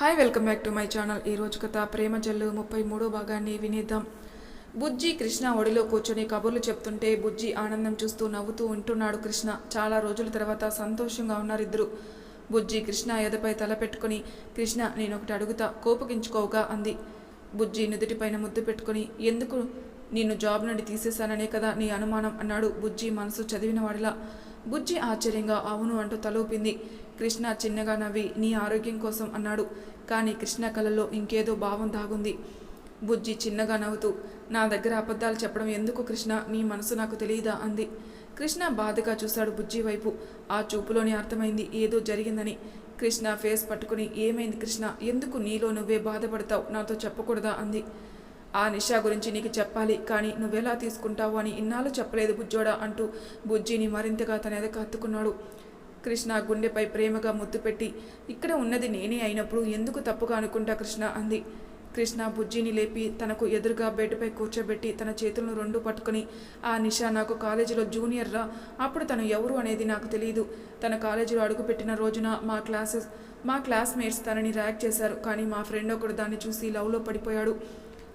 Hi welcome back to my channel ఈ కథ ప్రేమ జల్లు ముప్పై మూడో భాగాన్ని వినేద్దాం. బుజ్జి కృష్ణ ఒడిలో కూర్చొని కబుర్లు చెప్తుంటే బుజ్జి ఆనందం చూస్తూ నవ్వుతూ ఉంటున్నాడు కృష్ణ. చాలా రోజుల తర్వాత సంతోషంగా ఉన్నారు ఇద్దరు బుజ్జి కృష్ణ ఎదపై తల పెట్టుకుని కృష్ణ నేను ఒకటి అడుగుతా కోపగించుకోవుగా అంది. బుజ్జి నుదుటిపైన ముద్దు పెట్టుకుని ఎందుకు? నిన్ను జాబ్ నుండి తీసేశాననే కదా నీ అనుమానం అన్నాడు బుజ్జి మనసు చదివిన వాడిలా బుజ్జి ఆశ్చర్యంగా అవును అంటూ తలూపింది. కృష్ణ చిన్నగా నవ్వి నీ ఆరోగ్యం కోసం అన్నాడు. కానీ కృష్ణ కళలో ఇంకేదో భావం దాగుంది. బుజ్జి చిన్నగా నవ్వుతూ నా దగ్గర అబద్ధాలు చెప్పడం ఎందుకు కృష్ణ? నీ మనసు నాకు తెలియదా? అంది. కృష్ణ బాధగా చూశాడు బుజ్జి వైపు. ఆ చూపులోనే అర్థమైంది ఏదో జరిగిందని. కృష్ణ ఫేస్ పట్టుకుని ఏమైంది కృష్ణ? ఎందుకు నీలో నువ్వే బాధపడతావు? నాతో చెప్పకూడదా? అంది. ఆ నిషా గురించి నీకు చెప్పాలి కానీ నువ్వెలా తీసుకుంటావు అని ఇన్నాళ్ళు చెప్పలేదు బుజ్జోడా అంటూ బుజ్జిని మరింతగా తన ఎదక హత్తుకున్నాడు. కృష్ణ గుండెపై ప్రేమగా ముద్దు పెట్టి ఇక్కడ ఉన్నది నేనే అయినప్పుడు ఎందుకు తప్పుగా అనుకుంటా కృష్ణ అంది. కృష్ణ బుజ్జిని లేపి తనకు ఎదురుగా బెడ్పై కూర్చోబెట్టి తన చేతులను రెండు పట్టుకుని ఆ నిషా నాకు కాలేజీలో జూనియర్రా అప్పుడు తను ఎవరు అనేది నాకు తెలియదు తన కాలేజీలో అడుగుపెట్టిన రోజున మా క్లాసెస్ మా క్లాస్మేట్స్ తనని ర్యాక్ చేశారు కానీ మా ఫ్రెండ్ ఒకడు దాన్ని చూసి లవ్లో పడిపోయాడు.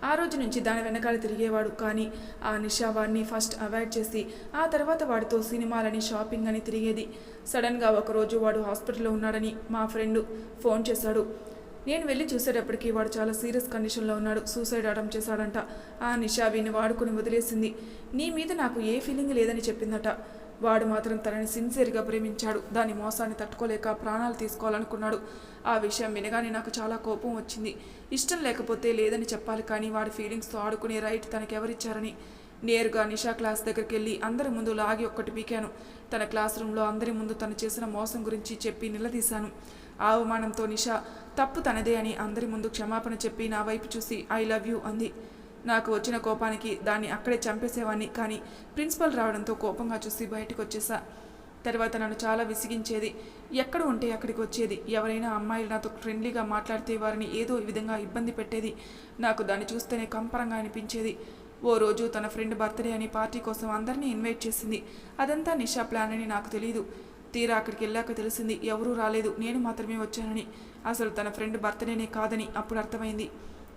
ఆ రోజు నుంచి దాని వెనకాల తిరిగేవాడు. కానీ ఆ నిషా వాడిని ఫస్ట్ అవాయిడ్ చేసి ఆ తర్వాత వాడితో సినిమాలని షాపింగ్ అని తిరిగేది. సడన్గా ఒకరోజు వాడు హాస్పిటల్లో ఉన్నాడని మా ఫ్రెండ్ ఫోన్ చేశాడు. నేను వెళ్ళి చూసేటప్పటికి వాడు చాలా సీరియస్ కండిషన్లో ఉన్నాడు. సూసైడ్ అటెంప్ట్ చేశాడంట. ఆ నిషా వీని వాడుకుని వదిలేసింది. నీ మీద నాకు ఏ ఫీలింగ్ లేదని చెప్పిందట. వాడు మాత్రం తనని సిన్సియర్గా ప్రేమించాడు. దాని మోసాన్ని తట్టుకోలేక ప్రాణాలు తీసుకోవాలనుకున్నాడు. ఆ విషయం వినగానే నాకు చాలా కోపం వచ్చింది. ఇష్టం లేకపోతే లేదని చెప్పాలి కానీ వాడి ఫీలింగ్స్తో ఆడుకునే రైట్ తనకెవరిచ్చారని. నేరుగా నిషా క్లాస్ దగ్గరికి వెళ్ళి అందరి ముందు లాగి ఒక్కటి పీకాను. తన క్లాస్ రూమ్లో అందరి ముందు తను చేసిన మోసం గురించి చెప్పి నిలదీశాను. ఆ అవమానంతో నిషా తప్పు తనదే అని అందరి ముందు క్షమాపణ చెప్పి నా వైపు చూసి ఐ లవ్ యూ అంది. నాకు వచ్చిన కోపానికి దాన్ని అక్కడే చంపేసేవాడిని కానీ ప్రిన్సిపల్ రావడంతో కోపంగా చూసి బయటకు వచ్చేసా. తర్వాత నన్ను చాలా విసిగించేది. ఎక్కడ ఉంటే అక్కడికి వచ్చేది. ఎవరైనా అమ్మాయిలు నాతో ఫ్రెండ్లీగా మాట్లాడితే వారిని ఏదో విధంగా ఇబ్బంది పెట్టేది. నాకు దాన్ని చూస్తేనే కంపరంగా అనిపించేది. ఓ రోజు తన ఫ్రెండ్ బర్త్డే అని పార్టీ కోసం అందరినీ ఇన్వైట్ చేసింది. అదంతా నిషా ప్లాన్ అని నాకు తెలియదు తీరా అక్కడికి వెళ్ళాక తెలిసింది ఎవరూ రాలేదు. నేను మాత్రమే వచ్చానని. అసలు తన ఫ్రెండ్ బర్త్డేనే కాదని అప్పుడు అర్థమైంది.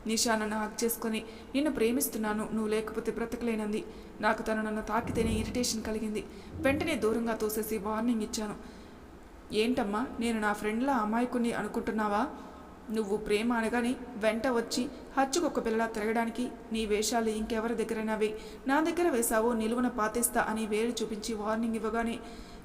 నిషా నన్ను హక్ చేసుకొని నిన్ను ప్రేమిస్తున్నాను నువ్వు లేకపోతే బ్రతకలేనంది. నాకు తను నన్ను తాకితేనే ఇరిటేషన్ కలిగింది. వెంటనే దూరంగా తోసేసి వార్నింగ్ ఇచ్చాను. ఏంటమ్మా నేను నా ఫ్రెండ్లా అమాయకుని అనుకుంటున్నావా? నువ్వు ప్రేమ అనగానే వెంట వచ్చి హచ్చుకొక్క పిల్లలా తిరగడానికి నీ వేషాలు ఇంకెవరి దగ్గరైనా నా దగ్గర వేశావో నిలువున పాతేస్తా అని వేలు చూపించి వార్నింగ్ ఇవ్వగానే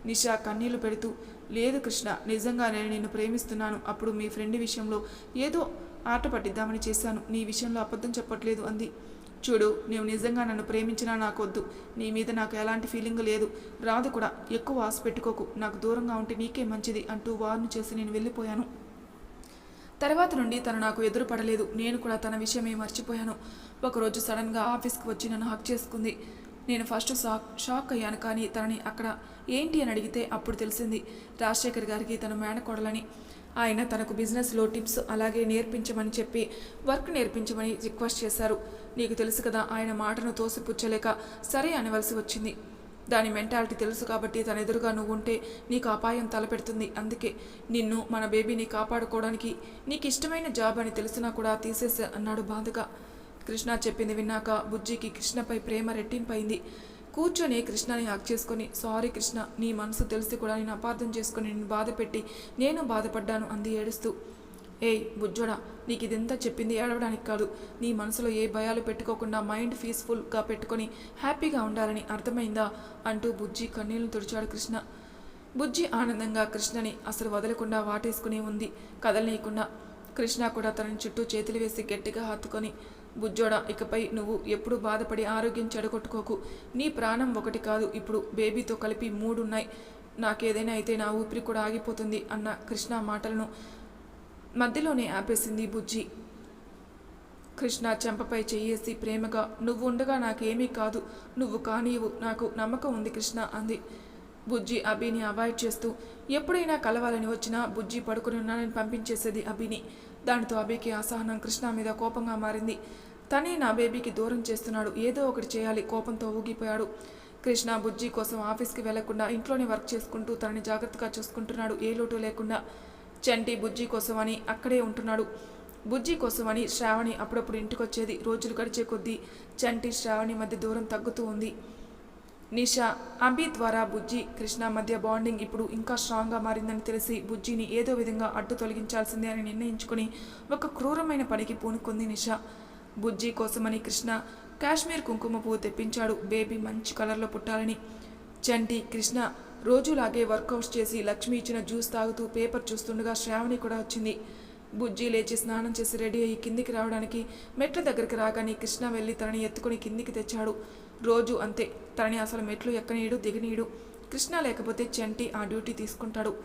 నిషా కన్నీళ్ళు పెడుతూ లేదు కృష్ణ నిజంగా నేను నిన్ను ప్రేమిస్తున్నాను. అప్పుడు మీ ఫ్రెండ్ విషయంలో ఏదో ఆట పట్టిద్దామని చేశాను. నీ విషయంలో అబద్ధం చెప్పట్లేదు అంది. చూడు నువ్వు నిజంగా నన్ను ప్రేమించినా నాకొద్దు. నీ మీద నాకు ఎలాంటి ఫీలింగ్ లేదు. రాదు కూడా ఎక్కువ ఆశ పెట్టుకోకు. నాకు దూరంగా ఉంటే నీకే మంచిది అంటూ వార్ను చేసి నేను వెళ్ళిపోయాను. తర్వాత నుండి తను నాకు ఎదురు పడలేదు నేను కూడా తన విషయమే మర్చిపోయాను. ఒకరోజు సడన్గా ఆఫీస్కి వచ్చి నన్ను హక్ చేసుకుంది. నేను ఫస్ట్ షాక్ షాక్ అయ్యాను కానీ తనని అక్కడ ఏంటి అని అడిగితే అప్పుడు తెలిసింది. రాజశేఖర్ గారికి తన మేనకోడలని. ఆయన తనకు బిజినెస్లో టిప్స్ అలాగే నేర్పించమని చెప్పి వర్క్ నేర్పించమని రిక్వెస్ట్ చేశారు. నీకు తెలుసు కదా ఆయన మాటను తోసిపుచ్చలేక సరే అనవలసి వచ్చింది. దాని మెంటాలిటీ తెలుసు కాబట్టి తన ఎదురుగా నువ్వు ఉంటే నీకు అపాయం తలపెడుతుంది. అందుకే నిన్ను మన బేబీని కాపాడుకోవడానికి నీకు ఇష్టమైన జాబ్ అని తెలిసినా కూడా తీసేసే అన్నాడు బాధగా కృష్ణ చెప్పింది విన్నాక బుజ్జికి కృష్ణపై ప్రేమ రెట్టింపైంది. కూర్చొని కృష్ణని హక్ చేసుకొని సారీ కృష్ణ నీ మనసు తెలిసి కూడా నేను అపార్థం చేసుకుని నేను బాధపెట్టి నేను బాధపడ్డాను అంది ఏడుస్తూ. ఏయ్ బుజ్జోడా నీకు ఇదంతా చెప్పింది ఏడవడానికి కాదు. నీ మనసులో ఏ భయాలు పెట్టుకోకుండా మైండ్ పీస్ఫుల్గా పెట్టుకొని హ్యాపీగా ఉండాలని అర్థమైందా? అంటూ బుజ్జి కన్నీళ్ళు తుడిచాడు కృష్ణ. బుజ్జి ఆనందంగా కృష్ణని అసలు వదలకుండా వాటేసుకుని ఉంది కదలనీయకుండా. కృష్ణ కూడా తనని చుట్టూ చేతులు వేసి గట్టిగా హత్తుకొని బుజ్జోడా ఇకపై నువ్వు ఎప్పుడు బాధపడి ఆరోగ్యం చెడగొట్టుకోకు. నీ ప్రాణం ఒకటి కాదు ఇప్పుడు బేబీతో కలిపి మూడున్నాయి. నాకేదైనా అయితే నా ఊపిరి కూడా ఆగిపోతుంది అన్న కృష్ణ మాటలను మధ్యలోనే ఆపేసింది బుజ్జి. కృష్ణ చెంపపై చెయ్యేసి ప్రేమగా నువ్వు ఉండగా నాకేమీ కాదు నువ్వు కానీవు నాకు నమ్మకం ఉంది కృష్ణ అంది. బుజ్జి అభిని అవాయిడ్ చేస్తూ ఎప్పుడైనా కలవాలని వచ్చినా బుజ్జి పడుకుని ఉన్నానని పంపించేసేది అభిని. దానితో అభికి అసహనం కృష్ణ మీద కోపంగా మారింది. తనే నా బేబీకి దూరం చేస్తున్నాడు. ఏదో ఒకటి చేయాలి. కోపంతో ఊగిపోయాడు. కృష్ణ బుజ్జి కోసం ఆఫీస్కి వెళ్ళకుండా ఇంట్లోనే వర్క్ చేసుకుంటూ తనని జాగ్రత్తగా చూసుకుంటున్నాడు. ఏ లోటు లేకుండా చంటి బుజ్జి కోసమని అక్కడే ఉంటున్నాడు. బుజ్జి కోసమని శ్రావణి అప్పుడప్పుడు ఇంటికొచ్చేది. రోజులు గడిచే కొద్దీ చంటి శ్రావణి మధ్య దూరం తగ్గుతూ ఉంది. నిషా అంబి ద్వారా బుజ్జి కృష్ణ మధ్య బాండింగ్ ఇప్పుడు ఇంకా స్ట్రాంగ్గా మారిందని తెలిసి బుజ్జిని ఏదో విధంగా అడ్డు తొలగించాల్సిందే అని నిర్ణయించుకుని ఒక క్రూరమైన పనికి పూనుకుంది నిషా. బుజ్జి కోసమని కృష్ణ కాశ్మీర్ కుంకుమ పువ్వు తెప్పించాడు. బేబీ మంచి కలర్లో పుట్టాలని. చంటి కృష్ణ రోజులాగే వర్కౌట్స్ చేసి లక్ష్మి ఇచ్చిన జ్యూస్ తాగుతూ పేపర్ చూస్తుండగా శ్రావణి కూడా వచ్చింది. బుజ్జి లేచి స్నానం చేసి రెడీ అయ్యి కిందికి రావడానికి మెట్ల దగ్గరికి రాగానే కృష్ణ వెళ్ళి తనని ఎత్తుకుని కిందికి తెచ్చాడు. రోజు అంతే. తనని అసలు మెట్లు ఎక్కనీయుడు దిగనీయుడు. కృష్ణ లేకపోతే చంటి ఆ డ్యూటీ తీసుకుంటాడు.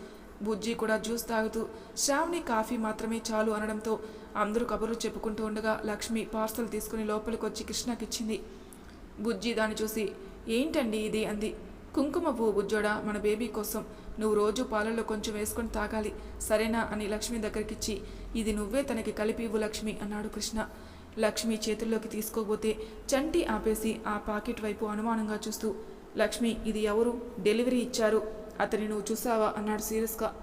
బుజ్జి కూడా జ్యూస్ తాగుతూ శ్రావణి కాఫీ మాత్రమే చాలు అనడంతో అందరూ కబుర్లు చెప్పుకుంటూ ఉండగా లక్ష్మి పార్సల్ తీసుకుని లోపలికి వచ్చి కృష్ణకిచ్చింది. బుజ్జి దాన్ని చూసి ఏంటండి ఇది? అంది. కుంకుమ పువ్వు బుజ్జోడా మన బేబీ కోసం. నువ్వు రోజు పాలల్లో కొంచెం వేసుకొని తాగాలి. సరేనా? అని లక్ష్మి దగ్గరికిచ్చి ఇది నువ్వే తనకి కలిపి ఇవ్వు లక్ష్మి అన్నాడు కృష్ణ. లక్ష్మి చేతుల్లోకి తీసుకోబోతే చంటి ఆపేసి ఆ పాకెట్ వైపు అనుమానంగా చూస్తూ లక్ష్మి ఇది ఎవరు? డెలివరీ ఇచ్చారు. అతని నువ్వు చూసావా? అన్నాడు సీరియస్గా.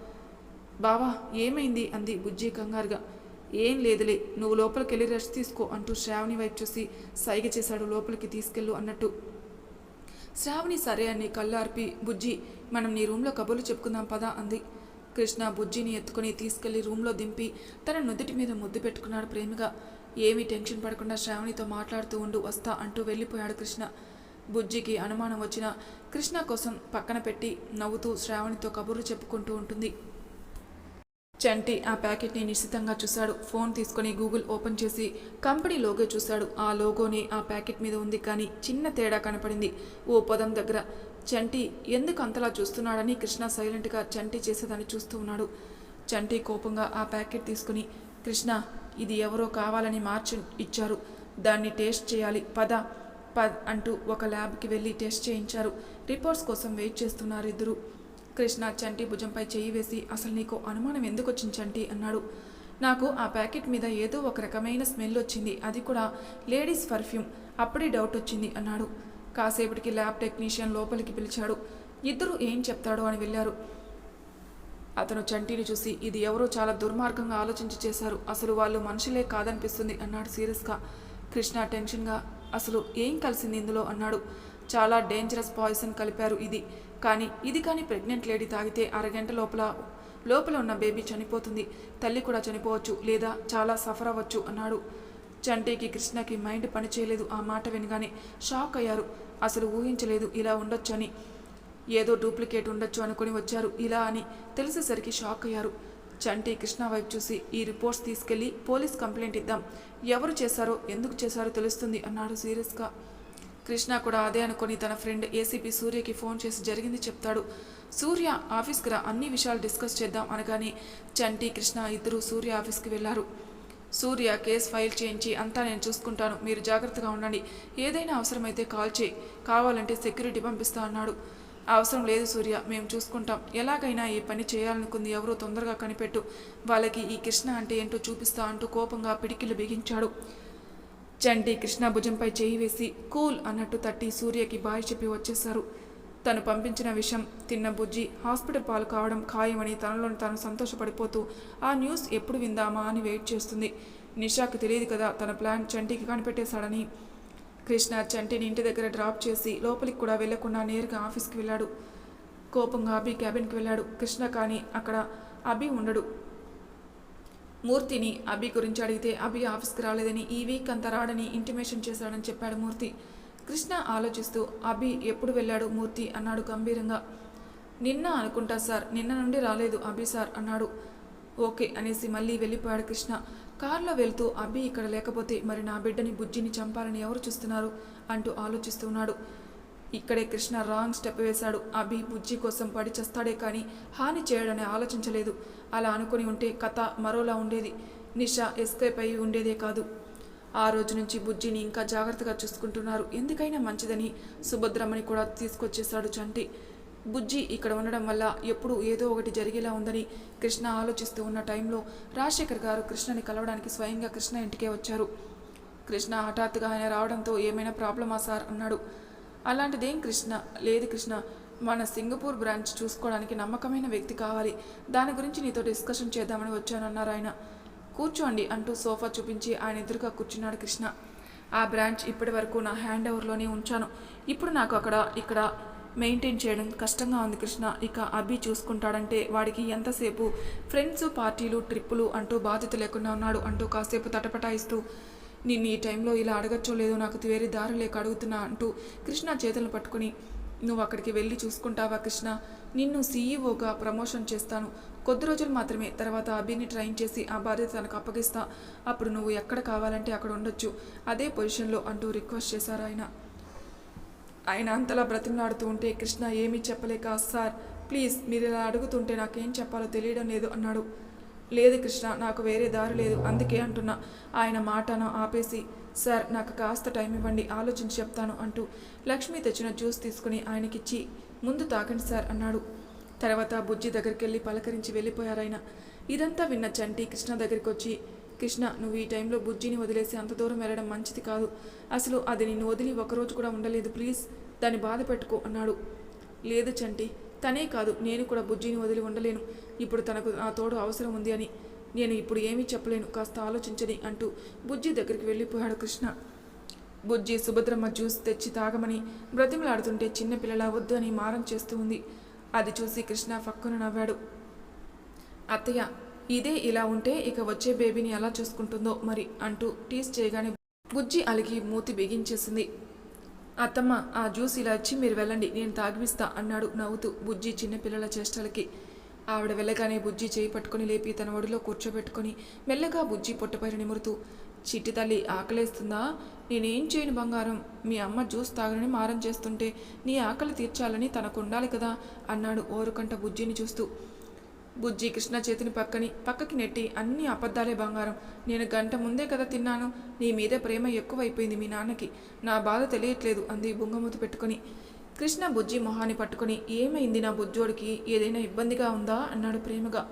బావా ఏమైంది? అంది బుజ్జి కంగారుగా. ఏం లేదులే నువ్వు లోపలికి వెళ్ళి రెస్ట్ తీసుకో అంటూ శ్రావణి వైపు చూసి సైగ చేశాడు లోపలికి తీసుకెళ్ళు అన్నట్టు. శ్రావణి సరే అని కళ్ళార్పి బుజ్జి మనం నీ రూమ్లో కబుర్లు చెప్పుకుందాం పదా అంది. కృష్ణ బుజ్జిని ఎత్తుకుని తీసుకెళ్ళి రూమ్లో దింపి తన నుదుటి మీద ముద్దు పెట్టుకున్నాడు ప్రేమగా. ఏమీ టెన్షన్ పడకుండా శ్రావణితో మాట్లాడుతూ ఉండు వస్తా అంటూ వెళ్ళిపోయాడు కృష్ణ. బుజ్జికి అనుమానం వచ్చిన కృష్ణ కోసం పక్కన పెట్టి నవ్వుతూ శ్రావణితో కబుర్లు చెప్పుకుంటూ ఉంటుంది. చంటి ఆ ప్యాకెట్ని నిశ్చితంగా చూశాడు. ఫోన్ తీసుకొని గూగుల్ ఓపెన్ చేసి కంపెనీ లోగో చూశాడు. ఆ లోగోని ఆ ప్యాకెట్ మీద ఉంది కానీ చిన్న తేడా కనపడింది. ఓ పదం దగ్గర చంటి ఎందుకు అంతలా చూస్తున్నాడని కృష్ణ సైలెంట్గా చంటి చేసేదాన్ని చూస్తూ ఉన్నాడు. చంటి కోపంగా ఆ ప్యాకెట్ తీసుకుని కృష్ణ ఇది ఎవరో కావాలని మార్చి ఇచ్చారు. దాన్ని టేస్ట్ చేయాలి. పద. పద్ అంటూ ఒక ల్యాబ్కి వెళ్ళి టెస్ట్ చేయించారు. రిపోర్ట్స్ కోసం వెయిట్ చేస్తున్నారు ఇద్దరు. కృష్ణ చంటి భుజంపై చేయి వేసి అసలు నీకు అనుమానం ఎందుకు వచ్చింది చంటి? అన్నాడు. నాకు ఆ ప్యాకెట్ మీద ఏదో ఒక రకమైన స్మెల్ వచ్చింది. అది కూడా లేడీస్ పర్ఫ్యూమ్. అప్పుడే డౌట్ వచ్చింది అన్నాడు. కాసేపటికి ల్యాబ్ టెక్నీషియన్ లోపలికి పిలిచాడు. ఇద్దరు ఏం చెప్తాడో అని వెళ్ళారు. అతను చంటిని చూసి ఇది ఎవరో చాలా దుర్మార్గంగా ఆలోచించి చేశారు. అసలు వాళ్ళు మనుషులే కాదనిపిస్తుంది అన్నాడు సీరియస్గా. కృష్ణ టెన్షన్గా అసలు ఏం కలిసింది ఇందులో? అన్నాడు. చాలా డేంజరస్ పాయిజన్ కలిపారు ఇది. కానీ ఇది కానీ ప్రెగ్నెంట్ లేడీ తాగితే అరగంట లోపల లోపల ఉన్న బేబీ చనిపోతుంది. తల్లి కూడా చనిపోవచ్చు లేదా చాలా సఫర్ అవ్వచ్చు అన్నాడు. చంటికి కృష్ణకి మైండ్ పనిచేయలేదు ఆ మాట వినగానే షాక్ అయ్యారు. అసలు ఊహించలేదు. ఇలా ఉండొచ్చని ఏదో డూప్లికేట్ ఉండొచ్చు అనుకుని వచ్చారు. ఇలా అని తెలిసేసరికి షాక్ అయ్యారు. చంటి కృష్ణ వైపు చూసి ఈ రిపోర్ట్స్ తీసుకెళ్ళి పోలీస్ కంప్లైంట్ ఇద్దాం. ఎవరు చేశారో ఎందుకు చేశారో తెలుస్తుంది అన్నాడు సీరియస్గా. కృష్ణ కూడా అదే అనుకుని తన ఫ్రెండ్ ఏసీపీ సూర్యకి ఫోన్ చేసి జరిగింది చెప్తాడు. సూర్య ఆఫీస్కి రా అన్ని విషయాలు డిస్కస్ చేద్దాం అనగానే చంటి కృష్ణ ఇద్దరు సూర్య ఆఫీస్కి వెళ్ళారు సూర్య కేసు ఫైల్ చేయించి అంతా నేను చూసుకుంటాను. మీరు జాగ్రత్తగా ఉండండి. ఏదైనా అవసరమైతే కాల్ చేయి. కావాలంటే సెక్యూరిటీ పంపిస్తా అన్నాడు. అవసరం లేదు సూర్య మేము చూసుకుంటాం. ఎలాగైనా ఈ పని చేయాలనుకుంది ఎవరో తొందరగా కనిపెట్టు. వాళ్ళకి ఈ కృష్ణ అంటే ఏంటో చూపిస్తా అంటూ కోపంగా పిడికిలు బిగించాడు. చంటి కృష్ణ భుజంపై చేయి వేసి కూల్ అన్నట్టు తట్టి సూర్యకి బాయ్ చెప్పి వచ్చేశారు. తను పంపించిన విషయం తిన్న బుజ్జి హాస్పిటల్ పాలు కావడం ఖాయమని తనలోని తాను సంతోషపడిపోతూ ఆ న్యూస్ ఎప్పుడు విందామా అని వెయిట్ చేస్తుంది. నిషాకు తెలియదు కదా తన ప్లాన్ చంటికి కనిపెట్టేశాడని. కృష్ణ చంటిని ఇంటి దగ్గర డ్రాప్ చేసి లోపలికి కూడా వెళ్ళకుండా నేరుగా ఆఫీస్కి వెళ్ళాడు. కోపంగా అభి క్యాబిన్కి వెళ్ళాడు. కృష్ణ కానీ అక్కడ అభి ఉండడు. మూర్తిని అభి గురించి అడిగితే అభి ఆఫీస్కి రాలేదని ఈ వీక్ అంతా రాడని ఇంటిమేషన్ చేశాడని చెప్పాడు మూర్తి. కృష్ణ ఆలోచిస్తూ అభి ఎప్పుడు వెళ్ళాడు మూర్తి? అన్నాడు గంభీరంగా. నిన్న అనుకుంటా సార్. నిన్న నుండి రాలేదు అభి సార్ అన్నాడు. ఓకే అనేసి మళ్ళీ వెళ్ళిపోయాడు కృష్ణ. కారులో వెళ్తూ అభి ఇక్కడ లేకపోతే మరి నా బిడ్డని బుజ్జిని చంపాలని ఎవరు చూస్తున్నారు అంటూ ఆలోచిస్తున్నాడు ఇక్కడే కృష్ణ రాంగ్ స్టెప్ వేశాడు. అభి బుజ్జి కోసం పడి చేస్తాడే కానీ హాని చేయడని ఆలోచించలేదు. అలా అనుకుని ఉంటే కథ మరోలా ఉండేది. నిషా ఎస్కేప్ అయి ఉండేదే కాదు. ఆ రోజు నుంచి బుజ్జిని ఇంకా జాగ్రత్తగా చూసుకుంటున్నారు. ఎందుకైనా మంచిదని సుభద్రమ్మని కూడా తీసుకొచ్చేశాడు చంటి. బుజ్జి ఇక్కడ ఉండడం వల్ల ఎప్పుడు ఏదో ఒకటి జరిగేలా ఉందని కృష్ణ ఆలోచిస్తూ ఉన్న టైంలో రాజశేఖర్ గారు కృష్ణని కలవడానికి స్వయంగా కృష్ణ ఇంటికే వచ్చారు. కృష్ణ హఠాత్తుగా ఆయన రావడంతో ఏమైనా ప్రాబ్లమా సార్? అన్నాడు. అలాంటిదేం కృష్ణ? లేదు కృష్ణ. మన సింగపూర్ బ్రాంచ్ చూసుకోవడానికి నమ్మకమైన వ్యక్తి కావాలి. దాని గురించి నీతో డిస్కషన్ చేద్దామని వచ్చానన్నారు ఆయన. కూర్చోండి అంటూ సోఫా చూపించి ఆయన ఎదురుగా కూర్చున్నాడు కృష్ణ. ఆ బ్రాంచ్ ఇప్పటి వరకు నా హ్యాండ్ ఓవర్లోనే ఉంచాను. ఇప్పుడు నాకు అక్కడ ఇక్కడ మెయింటైన్ చేయడం కష్టంగా ఉంది కృష్ణ. ఇక అభి చూసుకుంటాడంటే వాడికి ఎంతసేపు ఫ్రెండ్స్ పార్టీలు ట్రిప్పులు అంటూ బాధ్యత లేకుండా ఉన్నాడు అంటూ కాసేపు తటపటాయిస్తూ నిన్ను ఈ టైంలో ఇలా అడగచ్చో లేదో నాకు వేరే దారి లేక అడుగుతున్నా అంటూ కృష్ణ చేతులను పట్టుకుని నువ్వు అక్కడికి వెళ్ళి చూసుకుంటావా కృష్ణ? నిన్ను సీఈఓగా ప్రమోషన్ చేస్తాను. కొద్ది రోజులు మాత్రమే. తర్వాత అభిని ట్రైన్ చేసి ఆ బాధ్యత తనకు అప్పగిస్తా. అప్పుడు నువ్వు ఎక్కడ కావాలంటే అక్కడ ఉండొచ్చు. అదే పొజిషన్లో అంటూ రిక్వెస్ట్ చేశారు ఆయన. ఆయన అంతలా బ్రతిమలాడుతూ ఉంటే కృష్ణ ఏమీ చెప్పలేక సార్ ప్లీజ్ మీరు ఇలా అడుగుతుంటే నాకేం చెప్పాలో తెలియడం లేదు అన్నాడు. లేదు కృష్ణ నాకు వేరే దారి లేదు అందుకే అంటున్నా. ఆయన మాటను ఆపేసి సార్ నాకు కాస్త టైం ఇవ్వండి ఆలోచించి చెప్తాను అంటూ లక్ష్మి తెచ్చిన జ్యూస్ తీసుకుని ఆయనకిచ్చి ముందు తాకండి సార్ అన్నాడు. తర్వాత బుజ్జి దగ్గరికి వెళ్ళి పలకరించి వెళ్ళిపోయారు ఆయన ఇదంతా విన్న చంటి కృష్ణ దగ్గరికి వచ్చి కృష్ణ నువ్వు ఈ టైంలో బుజ్జిని వదిలేసి అంత దూరం వెళ్ళడం మంచిది కాదు. అసలు అది నిన్ను వదిలి ఒకరోజు కూడా ఉండలేదు ప్లీజ్. దాన్ని బాధ పెట్టుకో అన్నాడు. లేదు చంటి తనే కాదు. నేను కూడా బుజ్జిని వదిలి ఉండలేను. ఇప్పుడు తనకు నా తోడు అవసరం ఉంది అని. నేను ఇప్పుడు ఏమీ చెప్పలేను. కాస్త ఆలోచించని అంటూ బుజ్జి దగ్గరికి వెళ్ళిపోయాడు కృష్ణ. బుజ్జి సుభద్రమ్మ జ్యూస్ తెచ్చి తాగమని బ్రతిమలాడుతుంటే చిన్నపిల్లల వద్దు అని మారం చేస్తూ ఉంది. అది చూసి కృష్ణ ఫక్కున నవ్వాడు. అత్తయ్య ఇదే ఇలా ఉంటే ఇక వచ్చే బేబీని ఎలా చూసుకుంటుందో మరి అంటూ టీస్ చేయగానే బుజ్జి అలిగి మూతి బిగించేసింది. అత్తమ్మ ఆ జ్యూస్ ఇలా ఇచ్చి మీరు వెళ్ళండి నేను తాగిపిస్తా అన్నాడు నవ్వుతూ బుజ్జి చిన్నపిల్లల చేష్టలకి. ఆవిడ వెళ్ళగానే బుజ్జి చేయి పట్టుకొని లేపి తన ఒడిలో కూర్చోబెట్టుకొని మెల్లగా బుజ్జి పొట్టపైన నిమురుతూ చిట్టి తల్లి ఆకలేస్తుందా? నేనేం చేయను బంగారం. మీ అమ్మ జ్యూస్ తాగనని మారం చేస్తుంటే నీ ఆకలి తీర్చాలని తనకు ఉండాలి కదా అన్నాడు ఓరుకంట బుజ్జిని చూస్తూ. బుజ్జి కృష్ణ చేతిని పక్కని పక్కకి నెట్టి అన్ని అబద్ధాలే బంగారం. నేను గంట ముందే కదా తిన్నాను. నీ మీద ప్రేమ ఎక్కువైపోయింది మీ నాన్నకి. నా బాధ తెలియట్లేదు అంది బుంగమూత పెట్టుకొని. కృష్ణ బుజ్జి మొహాన్ని పట్టుకుని ఏమైంది నా బుజ్జోడికి? ఏదైనా ఇబ్బందిగా ఉందా? అన్నాడు ప్రేమగా.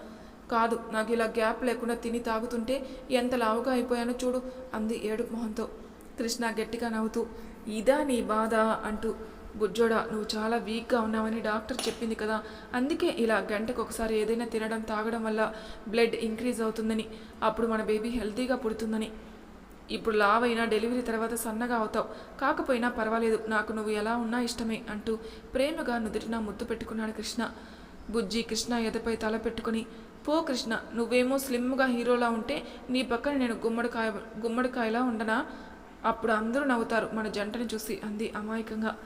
కాదు నాకు ఇలా గ్యాప్ లేకుండా తిని తాగుతుంటే ఎంత లావుగా అయిపోయానో చూడు అంది ఏడుపు మొహంతో. కృష్ణ గట్టిగా నవ్వుతూ ఇదా నీ బాధ? అంటూ. బుజ్జోడా నువ్వు చాలా వీక్గా ఉన్నావని డాక్టర్ చెప్పింది కదా. అందుకే ఇలా గంటకు ఒకసారి ఏదైనా తినడం తాగడం వల్ల బ్లడ్ ఇంక్రీజ్ అవుతుందని అప్పుడు మన బేబీ హెల్తీగా పుడుతుందని. ఇప్పుడు లావ్ అయినా డెలివరీ తర్వాత సన్నగా అవుతావు. కాకపోయినా పర్వాలేదు నాకు నువ్వు ఎలా ఉన్నా ఇష్టమే అంటూ ప్రేమగా నుదుటిన ముద్దు పెట్టుకున్నాడు కృష్ణ. బుజ్జి కృష్ణ ఎదపై తల పెట్టుకుని పో కృష్ణ నువ్వేమో స్లిమ్గా హీరోలా ఉంటే నీ పక్కన నేను గుమ్మడికాయ గుమ్మడికాయలా ఉండనా? అప్పుడు అందరూ నవ్వుతారు మన జంటని చూసి అంది అమాయకంగా.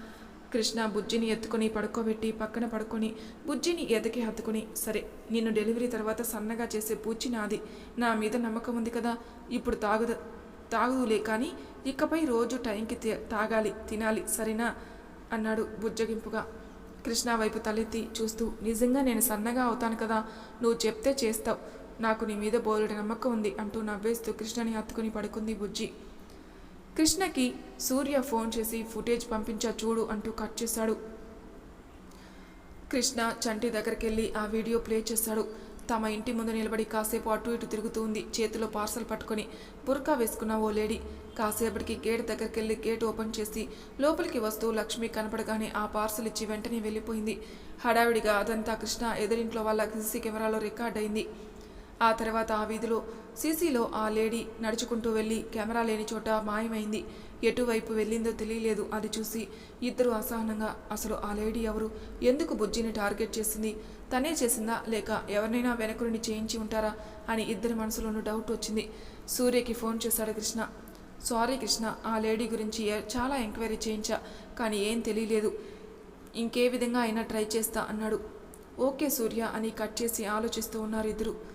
కృష్ణ బుజ్జిని ఎత్తుకొని పడుకోబెట్టి పక్కన పడుకొని బుజ్జిని ఎదకి హత్తుకుని సరే నిన్ను డెలివరీ తర్వాత సన్నగా చేసే పూచి నాది. నా మీద నమ్మకం ఉంది కదా ఇప్పుడు తాగుద తాగుదులే కానీ ఇకపై రోజు టైంకి తి- తాగాలి తినాలి సరేనా? అన్నాడు బుజ్జగింపుగా. కృష్ణ వైపు తలెత్తి చూస్తూ నిజంగా నేను సన్నగా అవుతాను కదా నువ్వు చెప్తే చేస్తావు. నాకు నీ మీద బోలుడి నమ్మకం ఉంది అంటూ నవ్వేస్తూ కృష్ణని హత్తుకుని పడుకుంది బుజ్జి. కృష్ణకి సూర్య ఫోన్ చేసి ఫుటేజ్ పంపించా చూడు అంటూ కట్ చేశాడు. కృష్ణ చంటి దగ్గరికి వెళ్ళి ఆ వీడియో ప్లే చేశాడు. తమ ఇంటి ముందు నిలబడి కాసేపు అటు ఇటు తిరుగుతూ ఉంది. చేతిలో పార్సల్ పట్టుకొని బుర్కా వేసుకున్న ఓ లేడీ కాసేపటికి గేట్ దగ్గరికి వెళ్ళి గేట్ ఓపెన్ చేసి లోపలికి వస్తూ లక్ష్మి కనపడగానే ఆ పార్సల్ ఇచ్చి వెంటనే వెళ్ళిపోయింది. హడావిడిగా అదంతా కృష్ణ ఎదురింట్లో వాళ్ళ సీసీ కెమెరాలో రికార్డ్ అయింది. ఆ తర్వాత ఆ వీధిలో సీసీలో ఆ లేడీ నడుచుకుంటూ వెళ్ళి కెమెరా లేని చోట మాయమైంది. ఎటువైపు వెళ్ళిందో తెలియలేదు. అది చూసి ఇద్దరు అసహనంగా అసలు ఆ లేడీ ఎవరు? ఎందుకు బుజ్జిని టార్గెట్ చేసింది? తనే చేసిందా? లేక ఎవరినైనా వెనకుడిని చేయించి ఉంటారా? అని ఇద్దరి మనసులోనూ డౌట్ వచ్చింది. సూర్యకి ఫోన్ చేశాడు కృష్ణ. సారీ కృష్ణ ఆ లేడీ గురించి చాలా ఎంక్వైరీ చేయించా కానీ ఏం తెలియలేదు. ఇంకే విధంగా అయినా ట్రై చేస్తా అన్నాడు. ఓకే సూర్య అని కట్ చేసి ఆలోచిస్తూ ఉన్నారు ఇద్దరు.